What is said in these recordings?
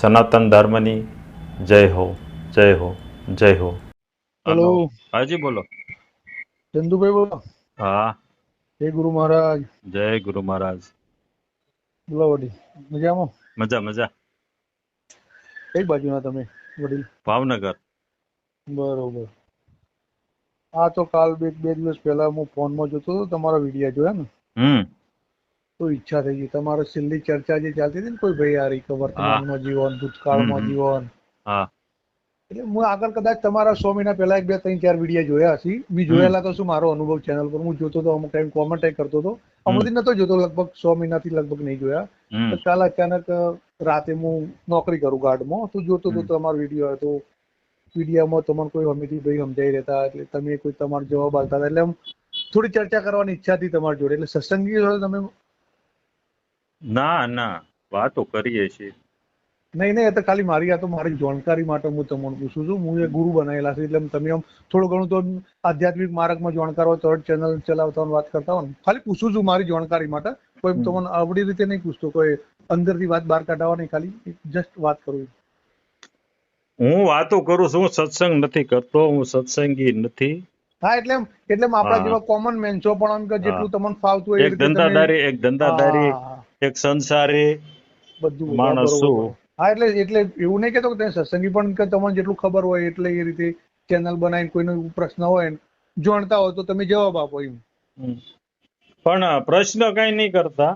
સનાતન ધર્મની જય હો જય હો જય હો. હેલો. હાજી બોલો. ચંદુભાઈ બોલો. હા. જય ગુરુ મહારાજ. જય ગુરુ મહારાજ. બોલો વડી મજામાં? મજા મજા. કઈ બાજુના તમે વડીલ? ભાવનગર. બરોબર. હા તો કાલ બે બે દિવસ પહેલા હું ફોનમાં જોતો હતો તમારા વીડિયો જોયા ને? હમ. તો ઈચ્છા થઈ ગઈ. તમારે છેલ્લી ચર્ચા જે ચાલતી હતી ને કોઈ ભાઈ આ કે વર્તમાનમાં જીવન ભૂતકાળમાં જીવન. એટલે હું આગળ કદાચ તમારા સો મહિના પહેલા એક બે ત્રણ ચાર વીડિયો જોયા હશે. મેં જોયેલા તો શું મારો અનુભવ ચેનલ પર? હું જોતો હતો અમુક ટાઈમ કોમેન્ટ કરતો હતો. અમુક નતો જોતો લગભગ સો મહિનાથી લગભગ નહીં જોયા. તો કાલ અચાનક રાતે હું નોકરી કરું ગાર્ડમાં. તો જોતો તો તમારો વીડિયો હતો. વિડીયામાં તમને કોઈ અમિતી ભાઈ સમજાઈ રહેતા એટલે તમે કોઈ તમારો જવાબ આપતા એટલે થોડી ચર્ચા કરવાની ઈચ્છા હતી તમારી જોડે. એટલે સત્સંગી તમે ના ના વાતો કરીએ છીએ. નહીં નહીં એ તો ખાલી મારી આ તો મારી જાણકારી માટે હું તમને પૂછું છું. હું એ ગુરુ બનાવેલા છે એટલે તમે આમ થોડું ઘણું તો આધ્યાત્મિક માર્ગમાં જાણકાર હોય ચેનલ ચલાવતા હોય વાત કરતા હોય ખાલી પૂછું છું મારી જાણકારી માટે. કોઈ તમને આવડી રીતે નહીં પૂછતો કોઈ અંદરથી વાત બહાર કાઢવા નહીં ખાલી જસ્ટ વાત કરું છું. હું વાતો કરું છું હું સત્સંગ નથી કરતો હું સત્સંગી નથી. હા એટલે એમ એટલે એમ આપણા જેવા કોમન મેન્સો પણ આમ કે જેટલું તમને ફાવતું હોય એક ધંધાદારી એક ધંધાદારી. એક સંસારી બધું માણસ છું. હા એટલે એટલે એવું નહીં કેતો કે સત્સંગી પણ કે તમને જેટલું ખબર હોય એટલે એ રીતે ચેનલ બનાવીને કોઈનો પ્રશ્ન હોય જાણતા હોય તો તમે જવાબ આપો એમ. પણ પ્રશ્ન કઈ નહીં કરતા.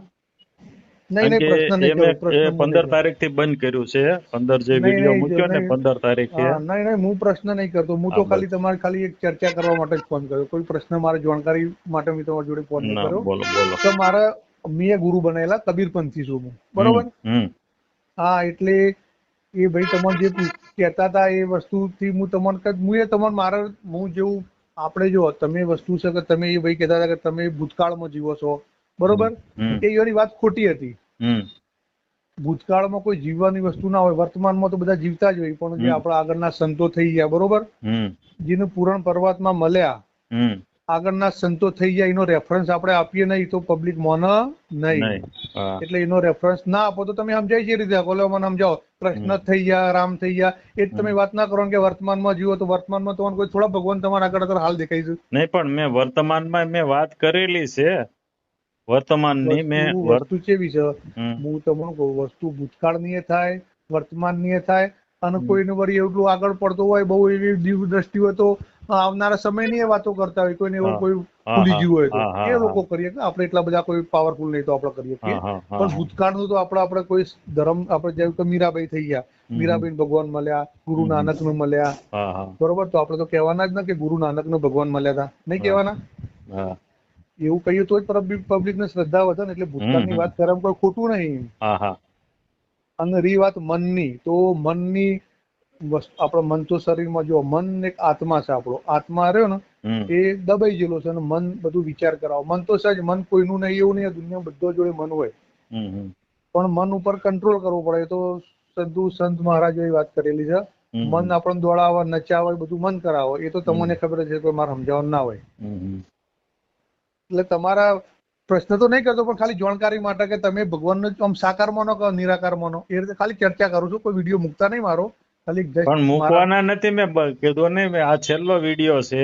પંદર તારીખથી બંધ કર્યું છે. પંદર જે નહીં, વીડિયો નહીં, મૂક્યો ને પંદર તારીખે. નહીં નહીં હું પ્રશ્ન નહીં કરતો. હું તો ખાલી તમારે ખાલી એક ચર્ચા કરવા માટે જ ફોન કર્યો. કોઈ પ્રશ્ન મારે જાણકારી માટે મેં તમારી જોડે ફોન કર્યો. બોલો બોલો. તો મારા મેં ગુરુ બનેલા કબીરપંથી છું હું બરોબર? હા એટલે એ ભાઈ તમને જે કહેતા હતા એ વસ્તુથી હું તમને કદ- હું એ તમને મારા હું જેવું આપણે જો તમે વસ્તુ છે કે તમે એ ભાઈ કહેતા હતા કે તમે ભૂતકાળમાં જીવો છો. બરોબર? એ એની વાત ખોટી હતી. ભૂતકાળમાં કોઈ જીવવાની વસ્તુ ના હોય વર્તમાનમાં તો બધા જીવતા જ હોય પણ જે. આપણા આગળના સંતો થઈ ગયા બરોબર? જેને પૂરણ પર્વતમાં મળ્યા આગળના સંતો થઈ જાય એનો રેફરન્સ આપણે આપીએ નહીં તો પબ્લિક મોન નહીં. એટલે એનો રેફરન્સ ના આપો તો તમે સમજાય છે રીતે. મને સમજાવો. કૃષ્ણ થઈ ગયા રામ થઈ ગયા એ જ તમે વાત ના કરો કે વર્તમાનમાં જીવો તો વર્તમાનમાં તમને કોઈ થોડા ભગવાન તમારા આગળ આગળ હાલ દેખાય છે. નહીં પણ મેં વર્તમાનમાં મેં વાત કરેલી છે. વર્તમાનની મેં વસ્તુ કેવી છે? હું તમને કહું વસ્તુ ભૂતકાળની થાય વર્તમાનની થાય અને. કોઈને વળી એટલું આગળ પડતો હોય બહુ એવી દીવ દ્રષ્ટિ હોય તો આવનારા સમયની એ વાતો કરતા હોય કોઈને એવું કોઈ ભૂલી ગયું હોય તો. એ લોકો કરીએ કે આપણે એટલા બધા કોઈ પાવરફુલ નહીં તો આપણે કરીએ કે પણ ભૂતકાળનું તો આપણે આપણે કોઈ ધર્મ આપણે જેવું કે મીરાબાઈ થઈ ગયા. મીરાબાઈ ભગવાન મળ્યા ગુરુ નાનકનું મળ્યા. બરોબર? તો આપણે તો કહેવાના જ ને કે ગુરુ નાનકનું ભગવાન મળ્યા હતા. નહીં કહેવાના? એવું કહીએ તો જ પબ્લિક ને શ્રદ્ધા વધે ને એટલે ભૂતકાળની. વાત કરવામાં કોઈ ખોટું નહીં. અને રહી વાત મનની. તો મનની આપણો મન તો શરીરમાં જો મન એક આત્મા છે આપણો. આત્મા રહ્યો ને એ દબાઈ ગયેલો છે અને મન બધું વિચાર કરાવો. મન તો સજ મન કોઈનું નહીં એવું નહીં દુનિયા બધો જોડે મન હોય. પણ મન ઉપર કંટ્રોલ કરવો પડે. એ તો સંતુ સંત મહારાજ વાત કરેલી છે. મન આપણને દોડાવે નચાવે બધું મન કરાવે. એ તો તમને ખબર છે કે મારે સમજાવવાનું ના હોય. એટલે તમારા પ્રશ્ન તો નહીં કરતો પણ ખાલી જાણકારી માટે કે તમે ભગવાનનો આમ સાકાર માનો કે નિરાકાર માનો એ રીતે ખાલી ચર્ચા કરું છું. કોઈ વીડિયો મૂકતા નહીં મારો. પણ મૂકવાના નથી મેં કીધું ને આ છેલ્લો વીડિયો છે.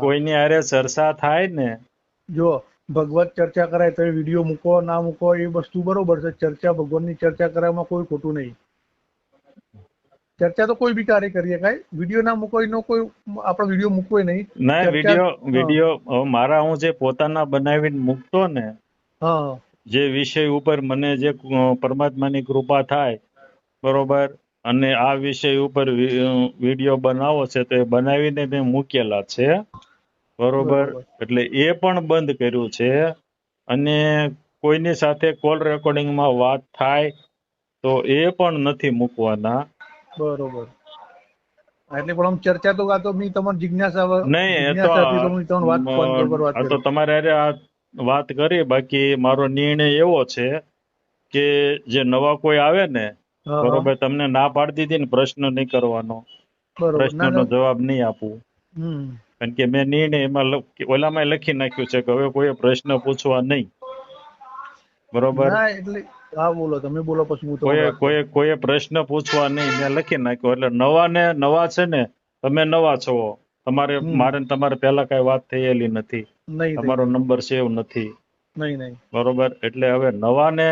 કોઈની હારે ચર્ચા થાય ને. જો ભગવત ચર્ચા કરાય તો વીડિયો મૂકો ના મૂકો એ વસ્તુ બરોબર છે. ચર્ચા ભગવાનની ચર્ચા કરવામાં કોઈ ખોટું નહીં. ચર્ચા તો કોઈ બી કાર્ય કરીએ કાંઈ વીડિયો ના મૂકો એનો કોઈ આપણો વીડિયો મૂકવો નહીં. ના વીડિયો વીડિયો મારા હું જે પોતાના બનાવીને મૂકતો ને હા જે વિષય ઉપર મને જે પરમાત્માની કૃપા થાય બરોબર? અને આ વિષય ઉપર વીડિયો બનાવો છે તો એ બનાવીને મેં મૂકેલા છે. બરોબર. એટલે એ પણ બંધ કર્યું છે. અને કોઈની સાથે કોલ રેકોર્ડિંગમાં વાત થાય તો એ પણ નથી મૂકવાના. બરોબર. એટલે પણ ચર્ચા તો આ તો મેં તમારી જિજ્ઞાસા નહીં એ તો વાત તો તમારે અરે આ વાત કરી. બાકી મારો નિર્ણય એવો છે કે જે નવા કોઈ આવે ને. બરોબર તમને ના પાડી દીધી ને પ્રશ્ન નહીં કરવાનો. ના, પ્રશ્નનો જવાબ નહીં આપવું કારણ કે મેં નિર્ણય એમાં ઓલામાં લખી નાખ્યું છે કે હવે કોઈ પ્રશ્ન પૂછવા નહીં. બરોબર? હા બોલો તમે બોલો પછી હું કોઈ કોઈ કોઈ પ્રશ્ન પૂછવા નહીં મેં લખી નાખ્યો. એટલે નવા ને નવા છે ને તમે નવા છો. તમારે મારે તમારે પહેલા કઈ વાત થયેલી નથી. તમારો નંબર સેવ નથી. નહીં નહીં. બરોબર? એટલે હવે નવાને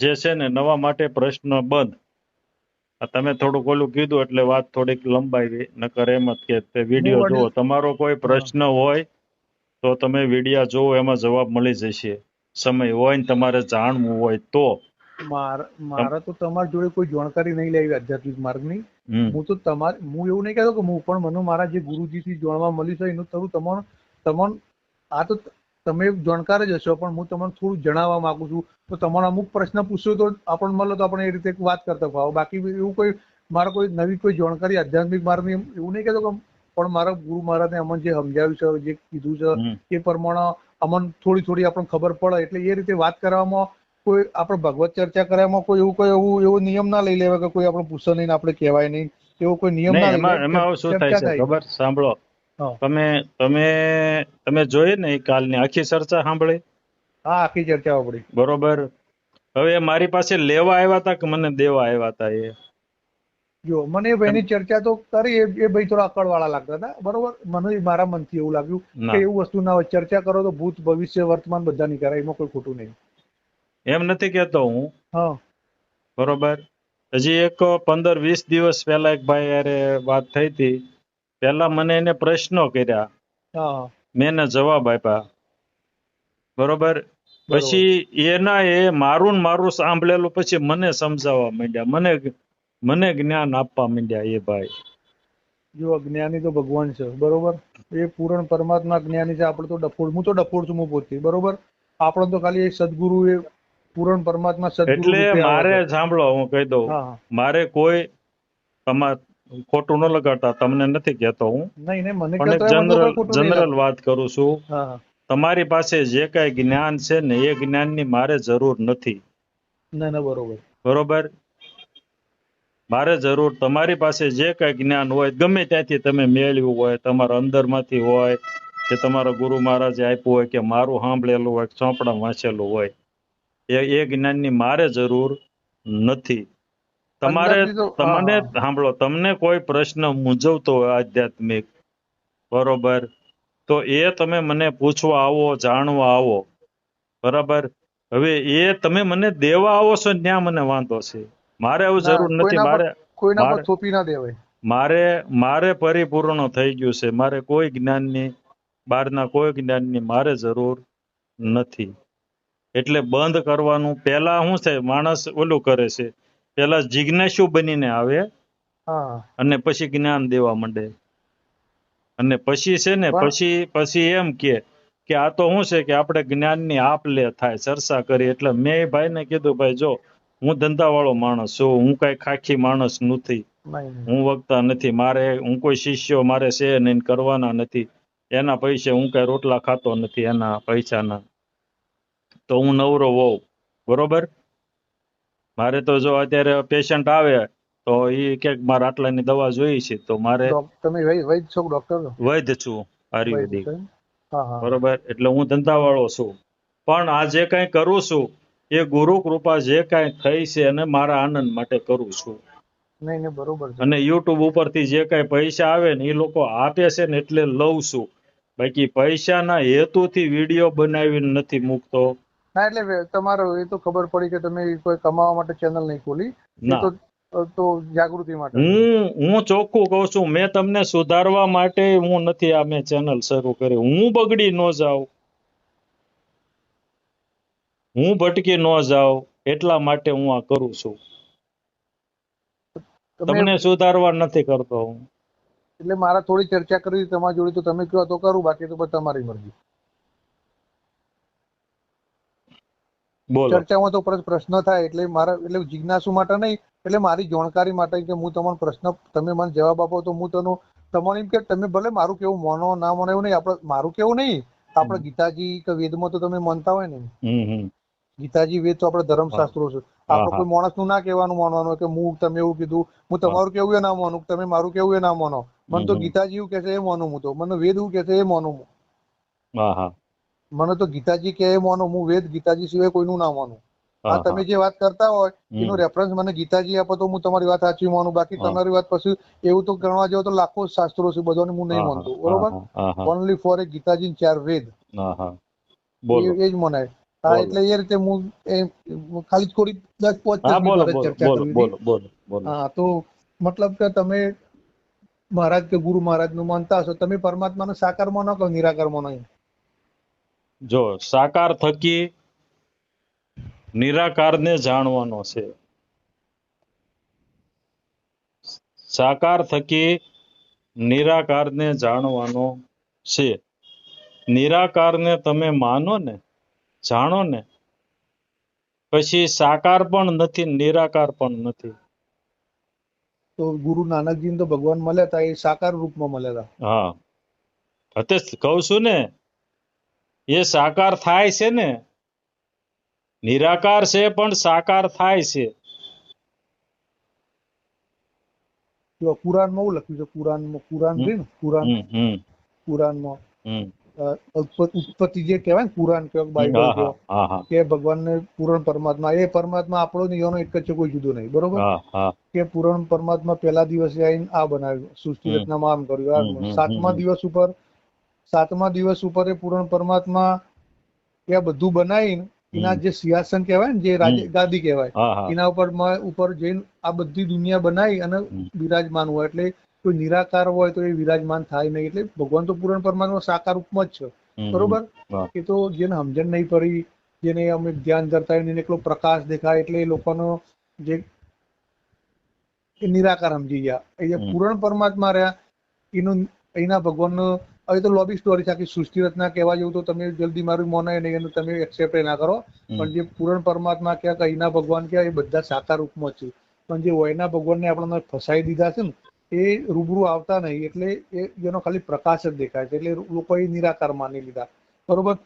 જે છે ને નવા માટે પ્રશ્ન બંધ. તમે થોડુંક ઓલું કીધું એટલે વાત થોડીક લંબાઈ નકર એમ જ કે તે વીડિયો જુઓ તમારો કોઈ પ્રશ્ન હોય તો તમે વિડીયા જુઓ એમાં જવાબ મળી જશે. સમય હોય ને તમારે જાણવું હોય તો. મારા તો તમારી જોડે કોઈ જાણકારી નહીં લેવી આધ્યાત્મિક માર્ગની. હું તો તમારે હું એવું નહીં કહેતો કે હું પણ મને મારા જે ગુરુજીથી જાણવા મળ્યું છે એનું થોડું તમારું તમારું આ તો તમે જાણકાર જ હશો પણ હું તમને થોડું જણાવવા માંગુ છું. તો તમારો અમુક પ્રશ્ન પૂછ્યો તો આપણને મળે તો આપણે એ રીતે વાત કરતા ફાવો. બાકી એવું કોઈ મારે કોઈ નવી કોઈ જાણકારી આધ્યાત્મિક માર્ગની એમ- એવું નહીં કહેતો કે પણ મારા ગુરુ મહારાજને અમને જે સમજાવ્યું છે જે કીધું છે એ પ્રમાણે અમને થોડી થોડી આપણને ખબર પડે. એટલે એ રીતે વાત કરવામાં કોઈ આપણે ભગવત ચર્ચા કરવામાં કોઈ એવું કોઈ એવું એવો નિયમ ના લઈ લેવા કે કોઈ આપણે પૂછે નહીં આપણે કહેવાય નહીં. એવો કોઈ નિયમ ના એમાં શું થાય છે? ખબર? સાંભળો. તમે તમે તમે જોઈ ને કાલની આખી ચર્ચા સાંભળી? હા આખી ચર્ચા સાંભળી. બરોબર. હવે મારી પાસે લેવા આવ્યા હતા કે મને દેવા આવ્યા હતા એ? જો મને એ ભાઈની ચર્ચા તો કરી એ એ ભાઈ થોડા અકળ વાળા લાગતા હતા બરોબર? મને મારા મનથી એવું લાગ્યું કે એવું વસ્તુ ના હોય ચર્ચા કરો તો ભૂત ભવિષ્ય વર્તમાન બધા ની કરાય એમાં કોઈ ખોટું નહીં. એમ નથી કેતો હું. હા. બરોબર. હજી એક પંદર વીસ દિવસ પહેલા એક ભાઈ યારે વાત થઈ હતી. પહેલા મને એને પ્રશ્નો કર્યા. મેં એને જવાબ આપ્યા. બરોબર? પછી એના એ મારું મારું સાંભળેલું પછી મને સમજાવવા માંડ્યા. મને મને જ્ઞાન આપવા માંડ્યા એ ભાઈ. જો જ્ઞાની તો ભગવાન છે. બરોબર? એ પૂર્ણ પરમાત્મા જ્ઞાની છે. આપણે તો ડફોડ હું તો ડફોડ છું હું પોતે. બરોબર? આપણે તો ખાલી એક સદગુરુ એ પૂરણ પરમાત્મા સદગુરુ એટલે મારે સાંભળો હું કહી દઉં. મારે કોઈ તમાર ખોટું ન લગાડતા તમને નથી કહેતો હું. પણ જનરલ જનરલ વાત કરું છું. તમારી પાસે જે કઈ જ્ઞાન છે ને એ જ્ઞાનની મારે જરૂર નથી. ના ના બરોબર. બરોબર? મારે જરૂર તમારી પાસે જે કઈ જ્ઞાન હોય ગમે ત્યાંથી તમે મેળવ્યું હોય તમારા અંદરમાંથી હોય કે તમારા ગુરુ મહારાજે આપ્યું હોય કે મારું સાંભળેલું હોય ચોપડા વાંચેલું હોય એ એ જ્ઞાનની મારે જરૂર નથી. તમારે તમને સાંભળો તમને કોઈ પ્રશ્ન મૂંઝવતો હોય આધ્યાત્મિક બરોબર? તો એ તમે મને પૂછવા આવો જાણવા આવો બરાબર? હવે એ તમે મને દેવા આવો છો ત્યાં મને વાંધો છે. મારે એવું જરૂર નથી મારે કોઈના પર મારે- થોપી ના દેવાય. મારે મારે પરિપૂર્ણ થઈ ગયું છે. મારે કોઈ જ્ઞાનની બહારના કોઈ જ્ઞાનની મારે જરૂર નથી. એટલે બંધ કરવાનું. પહેલા શું છે? માણસ ઓલું કરે છે. પહેલા જિજ્ઞાસુ બનીને આવે અને પછી જ્ઞાન દેવા માંડે. અને પછી છે ને પછી પછી એમ કે કે આ તો શું છે કે આપણે જ્ઞાનની આપ લે થાય ચર્ચા કરી. એટલે મેં ભાઈને કીધું ભાઈ જો હું ધંધાવાળો માણસ છું હું કઈ ખાખી માણસ નથી. હું વક્તા નથી. મારે હું કોઈ શિષ્યો મારે છે નહીં કરવાના નથી. એના પૈસે હું કઈ રોટલા ખાતો નથી એના પૈસાના. તો હું નવરો હોઉં બરોબર? મારે તો જો અત્યારે પેશન્ટ આવે તો એ કે મારે આટલાની દવા જોઈ છે તો મારે તમે વૈદ છો ડોક્ટર વૈદ છું આયુર્વેદિક. બરોબર એટલે હું ધંધાવાળો છું. પણ આ જે કઈ કરું છું એ ગુરુ કૃપા જે કઈ થઈ છે અને મારા આનંદ માટે કરું છું. નહીં નહીં બરોબર અને યુટ્યુબ ઉપરથી જે કઈ પૈસા આવે ને એ લોકો આપે છે ને એટલે લઉં છું. બાકી પૈસાના હેતુથી વીડિયો બનાવીને નથી મૂકતો. ના એટલે તમારો એ તો ખબર પડી કે તમે કોઈ કમાવા માટે ચેનલ નહીં ખોલી. તો તો જાગૃતિ માટે. હું હું ચોખ્ખું કહું છું મેં તમને સુધારવા માટે હું નથી આ મેં ચેનલ શરૂ કરી. હું બગડી ન જાઉં. હું ભટકી ન જાઉં. એટલા માટે હું આ કરું છું. તમને સુધારવા નથી કરતો હું. એટલે મારા થોડી ચર્ચા કરવી તમારી જોડે તો તમે કહો તો કરું બાકી તો તમારી મરજી. ચર્ચામાં તો પરત પ્રશ્ન થાય એટલે મારા એટલે જિજ્ઞાસુ માટે નહીં એટલે મારી જાણકારી માટે કે હું તમને પ્રશ્ન તમે મને જવાબ આપો તો હું તનો તમારે એમ કે તમે ભલે મારું કેવું માનો ના માનો એવું નહીં આપણે મારું કેવું નહીં. આપણે ગીતાજી કે વેદમાં તો તમે માનતા હોય ને. ગીતાજી વેદ તો આપણે ધર્મશાસ્ત્રો છે. આપણે. કોઈ માણસનું ના કહેવાનું માનવાનું કે હું તમે એવું કીધું હું તમારું કેવું એ ના માનું તમે મારું કેવું એ ના માનો. મને તો ગીતાજી એવું કે છે એ માનું હું તો. મને વેદ એવું કે છે એ માનું હું. મને તો ગીતાજી કે એ માનું હું વેદ ગીતાજી સિવાય કોઈનું ના માનું. આ તમે જે વાત કરતા હોય એનો રેફરન્સ મને ગીતાજી આપો તો હું તમારી વાત સાચી માનું. બાકી તમારી વાત પછી એવું તો ગણવા જાવ તો લાખો શાસ્ત્રો છે બધાને હું નહીં માનતો. બરોબર? ઓનલી ફોર એ ગીતાજી ચાર વેદ. એ બોલો. એ જ મનાય. હા એટલે એ રીતે હું ખાલી થોડી દસ પાંચ ચર્ચા હા તો મતલબ કે તમે મહારાજ કે ગુરુ મહારાજનું માનતા હશો. તમે પરમાત્માને સાકારમાં ન કહો નિરાકારમાં નહીં. જો સાકાર થકી નિરાકારને જાણવાનો છે. સાકાર થકી નિરાકારને જાણવાનો છે. નિરાકારને તમે માનો ને જાણો ને પછી સાકાર પણ નથી નિરાકાર પણ નથી. તો ગુરુ નાનકજી તો ભગવાન મળ્યા હતા એ સાકાર રૂપમાં મળ્યા હતા હા. એટલે કહું છું ને એ સાકાર થાય છે ને? નિરાકાર છે પણ સાકાર થાય છે. કુરાનમાં એવું લખ્યું છે કુરાન કુરાન છે ને? કુરાન અ, ઉત્પત્તિ જે કહેવાય ને પુરાણ કહેવાય બાઇબલ કે ભગવાનને પૂરણ પરમાત્મા એ પરમાત્મા આપણો ને એક જ છે કોઈ જુદો નહીં બરોબર? કે પૂરણ પરમાત્મા પહેલા દિવસે આવીને આ બનાવ્યું સૃષ્ટિ. રચનામાં આમ કર્યું સાતમા દિવસ ઉપર સાતમા દિવસ ઉપર એ પૂરણ પરમાત્મા એ બધું બનાવીને એના. જે સિંહાસન કહેવાય ને જે રાજ ગાદી કહેવાય એના ઉપર ઉપર જઈને આ બધી દુનિયા બનાવી અને બિરાજમાન હોય. એટલે કોઈ નિરાકાર હોય તો એ વિરાજમાન થાય નહીં. એટલે ભગવાન તો પૂરણ પરમાત્મા સાકાર ઉપમાં જ છે. બરોબર? એ તો જેને સમજણ નહીં પડી જેને અમે ધ્યાન કરતા હોય એને એકલો પ્રકાશ દેખાય એટલે એ લોકોનો જે નિરાકાર સમજી ગયા. એ જે પૂરણ પરમાત્મા રહ્યા એનું એના ભગવાનનો હવે તો લોબી સ્ટોરી છે આખી સૃષ્ટિ રચના કહેવા જેવું તો તમે જલ્દી મારું મોનાય નહીં એનું તમે એક્સેપ્ટ ના કરો. પણ જે પૂરણ પરમાત્મા કે અહીંના ભગવાન કે એ બધા સાકાર રૂપમાં છે. પણ જે વયના ભગવાનને આપણને ફસાઈ દીધા છે ને એ રૂબરૂ આવતા નહીં. એટલે એ એનો ખાલી પ્રકાશ જ દેખાય છે. એટલે લોકો એ નિરાકાર માની લીધા. બરોબર?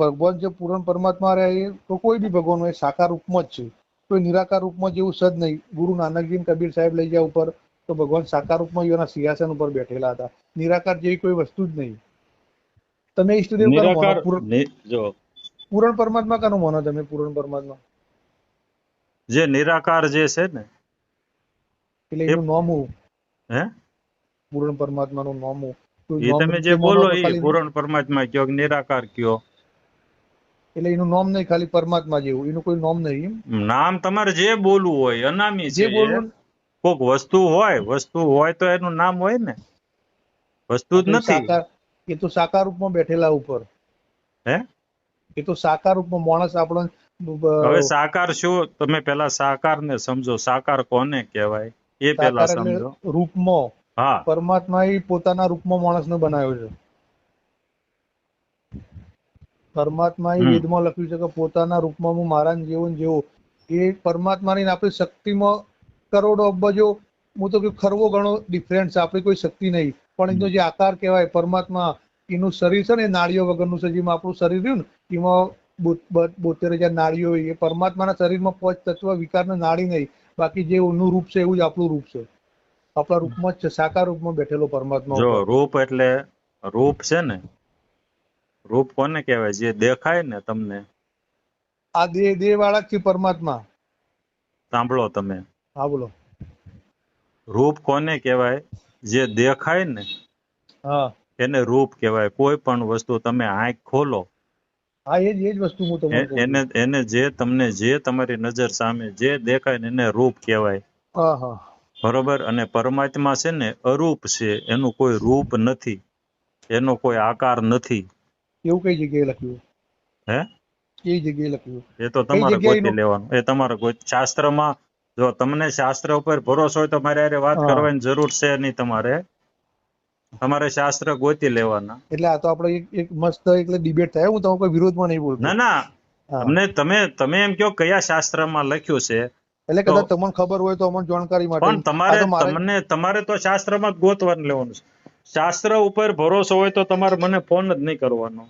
ભગવાન જે પૂરણ પરમાત્મા રહ્યા એ તો કોઈ બી ભગવાન હોય સાકાર રૂપમાં જ છે. કોઈ નિરાકાર રૂપમાં જેવું સદ નહીં. ગુરુ નાનકજી કબીર સાહેબ લઈ ગયા ઉપર તો ભગવાન સાકાર રૂપમાં એના સિંહાસન ઉપર બેઠેલા હતા. નિરાકાર જેવી કોઈ વસ્તુ જ નહીં. તમે ઈષ્ટદેવ જો. પૂરણ પરમાત્મા કાનો માનો તમે પૂરણ પરમાત્મા? જે નિરાકાર જે છે ને એટલે એનું નોમું હે? પૂરણ પરમાત્માનું નોમું એ તમે જે બોલો એ પૂરણ પરમાત્મા કયો નિરાકાર કયો? એટલે એનું નામ નહીં ખાલી પરમાત્મા જેવું. એનું કોઈ નામ નહીં નામ તમારે જે બોલવું હોય અનામી જે બોલવું કોક વસ્તુ હોય વસ્તુ હોય તો એનું નામ હોય ને. વસ્તુ જ નથી. એ તો સાકાર રૂપમાં બેઠેલા ઉપર. હે? એ તો સાકાર રૂપમાં માણસ આપણો હવે સાકાર શું? તમે પેલા સાકાર ને સમજો. સાકાર કોને કહેવાય? એ પેલા સમજો. રૂપમાં. હા. પરમાત્મા એ પોતાના રૂપમાં માણસને બનાવ્યો છે. પરમાત્મા એ. વેદમાં લખ્યું છે કે પોતાના રૂપમાં હું મારા જીવન જેવો. એ પરમાત્માની ને આપણી શક્તિમાં કરોડો અબજો હું તો કહું ખરવો ઘણો ડિફરન્ટ છે આપણી કોઈ શક્તિ નહીં. પણ એનો જે આકાર કહેવાય પરમાત્મા એનું શરીર છે ને નાળીઓ વગરનું છે જેમાં આપણું શરીર રહ્યું ને એમાં બોતેર હજાર નાળીઓ હોય એ પરમાત્માના શરીરમાં પાંચ તત્વ વિકારને નાળી નહીં. બાકી જે એનું રૂપ છે એવું જ આપણું રૂપ છે. આપણા રૂપમાં જ છે સાકાર રૂપમાં બેઠેલો પરમાત્મા જો રૂપ એટલે રૂપ છે ને રૂપ કોને કહેવાય? જે દેખાય ને તમને. આ દેહ દેહ વાળા જ છે પરમાત્મા. સાંભળો તમે. હા બોલો. રૂપ કોને કહેવાય? જે દેખાય ને હા. એને રૂપ કહેવાય. કોઈ પણ વસ્તુ તમે આંખ ખોલો હા એ જ એ જ વસ્તુ હું તમને. એને એને જે તમને જે તમારી નજર સામે જે દેખાય ને એને રૂપ કહેવાય. હા હા. બરોબર? અને પરમાત્મા છે ને અરૂપ છે. એનું કોઈ રૂપ નથી. એનો કોઈ આકાર નથી. એવું કઈ જગ્યાએ લખ્યું? હે? કઈ જગ્યાએ લખ્યું. એ તો તમારે ગોતી લેવાનું. એ તમારે શાસ્ત્રમાં જો તમને શાસ્ત્ર ઉપર ભરોસો હોય તો મારે અરે વાત કરવાની જરૂર છે નહીં તમારે. તમારે શાસ્ત્ર ગોતી લેવાના. એટલે આ તો આપણે એક મસ્ત એટલે ડિબેટ થાય. હું તમારો કોઈ વિરોધમાં નહીં બોલતો. ના ના. તમને તમે તમે એમ કહો કયા શાસ્ત્રમાં લખ્યું છે. એટલે કદાચ તમને ખબર હોય તો અમને જાણકારી માટે. પણ તમારે તમને તમારે તો શાસ્ત્રમાં જ ગોતવાનું લેવાનું છે. શાસ્ત્ર ઉપર ભરોસો હોય તો તમારે મને ફોન જ નહીં કરવાનો.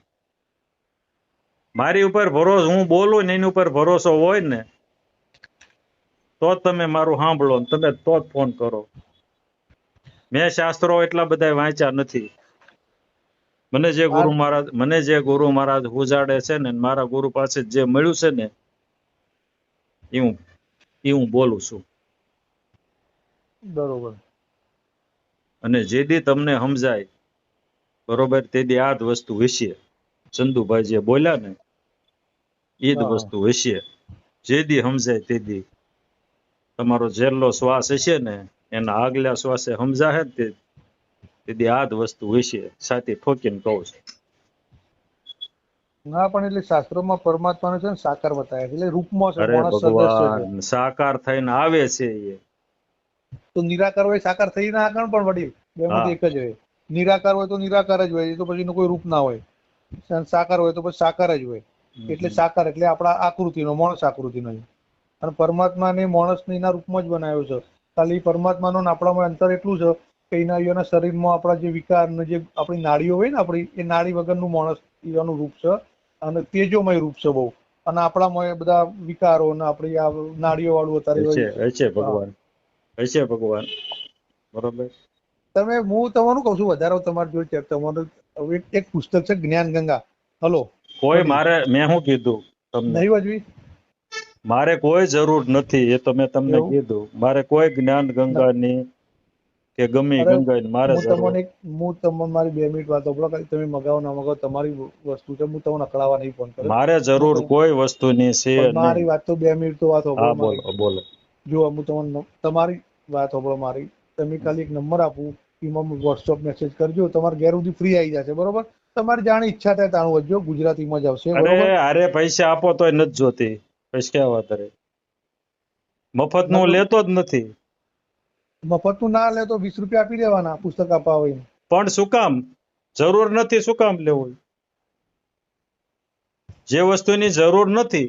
મારી ઉપર ભરોસો હું બોલું ને એની ઉપર ભરોસો હોય ને તો તમે મારું સાંભળો તમે તો જ ફોન કરો. મેં શાસ્ત્રો એટલા બધા વાંચ્યા નથી. મને જે ગુરુ મહારાજ મને જે ગુરુ મહારાજ ઉજાડે છે ને મારા ગુરુ પાસે જે મળ્યું છે ને એ હું એ હું બોલું છું. બરોબર. અને જે દી તમને સમજાય બરોબર તે દી આ જ વસ્તુ વિશે ચંદુભાઈ જે બોલ્યા ને એ જ વસ્તુ વિશે જે દી સમજાય તે દી. તમારો છેલ્લો શ્વાસ હશે ને એના આગલા શ્વાસે સમજાશે તે તે આ જ વસ્તુ હશે સાથે ઠોકીને કહું છું. ના પણ એટલે શાસ્ત્રોમાં પરમાત્માને છે ને સાકાર બતાવે એટલે રૂપમાં છે માણસ ભગવાન સાકાર થઈને આવે છે એ. તો નિરાકાર હોય સાકાર થઈ ના કારણ પણ વડીલ બેમાંથી એક જ હોય. નિરાકાર હોય તો નિરાકાર જ હોય તો પછી એનું કોઈ રૂપ ના હોય. સાકાર હોય તો પછી સાકાર જ હોય. એટલે સાકાર એટલે આપણા આકૃતિનો માણસ આકૃતિનો. અને પરમાત્માને માણસને રૂપમાં જ બનાવ્યો છે. ખાલી પરમાત્માનો આપણામાં અંતર એટલું છે કે એના એના શરીરમાં આપણા જે વિકાર ને જે આપણી નાડીઓ હોય ને આપણી એ નાડી વગરનું માણસ એનું રૂપ છે અને તેજોમય રૂપ છે બહુ. અને આપણામાં એ બધા વિકારો ને આપણી આ નાડીઓ વાળું અત્યારે છે ભગવાન. છે ભગવાન. બરોબર? તમે હું તમારું કઉ છું વધારે તમારે છે તમારું એક- એક પુસ્તક છે જ્ઞાન ગંગા હલો. કોઈ મારે મેં શું કીધું તમને? નહીં વાજવી મારે કોઈ જરૂર નથી એ તો મેં તમને કીધું. મારે કોઈ જ્ઞાન ગંગાની કે ગમે ગંગાની મારે હું તમને હું તમને મારી બે મિનિટ વાત સાંભળો તમે મગાવો ના મગાવો તમારી વસ્તુ છે હું તમને અકળાવા નહીં ફોન કરું મારે જરૂર કોઈ વસ્તુની છે મારી વાત તો બે મિનિટ તો વાત હા બોલો બોલો. જો હું તમને તમારી વાત હોબળો મારી. તમે ખાલી એક નંબર આપું એમાં વોટ્સઅપ મેસેજ કરજો તમારે ઘેર સુધી ફ્રી આવી જશે બરોબર? તમારી જાણી ઈચ્છા થાય તાણું વધજો ગુજરાતીમાં જ આવશે અરે અરે પૈસા આપો તોય નથી જોતી. પછી ક્યાં વાત મફતનું લેતો જ નથી. મફતનું ના લે તો વીસ રૂપિયા આપી દેવાના પુસ્તક આપવા હોય પણ શું કામ? જરૂર નથી શું કામ લેવું? જે વસ્તુની જરૂર નથી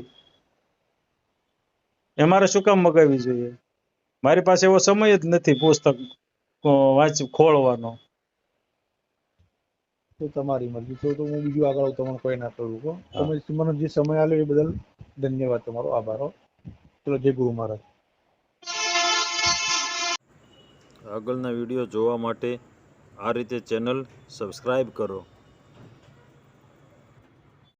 એ મારે શું કામ મગાવવી જોઈએ? મારી પાસે એવો સમય જ નથી પુસ્તક વાંચ ખોલવાનો તો તમારી મરજી. તો તો હું બીજું આગળ તમને કોઈ ના કરું કો તમે મને જે સમય આપ્યો એ બદલ ધન્યવાદ તમારો. આભાર ચલો જય ગુરુ મહારાજ. આગળના વીડિયો જોવા માટે આ રીતે ચેનલ સબસ્ક્રાઇબ કરો.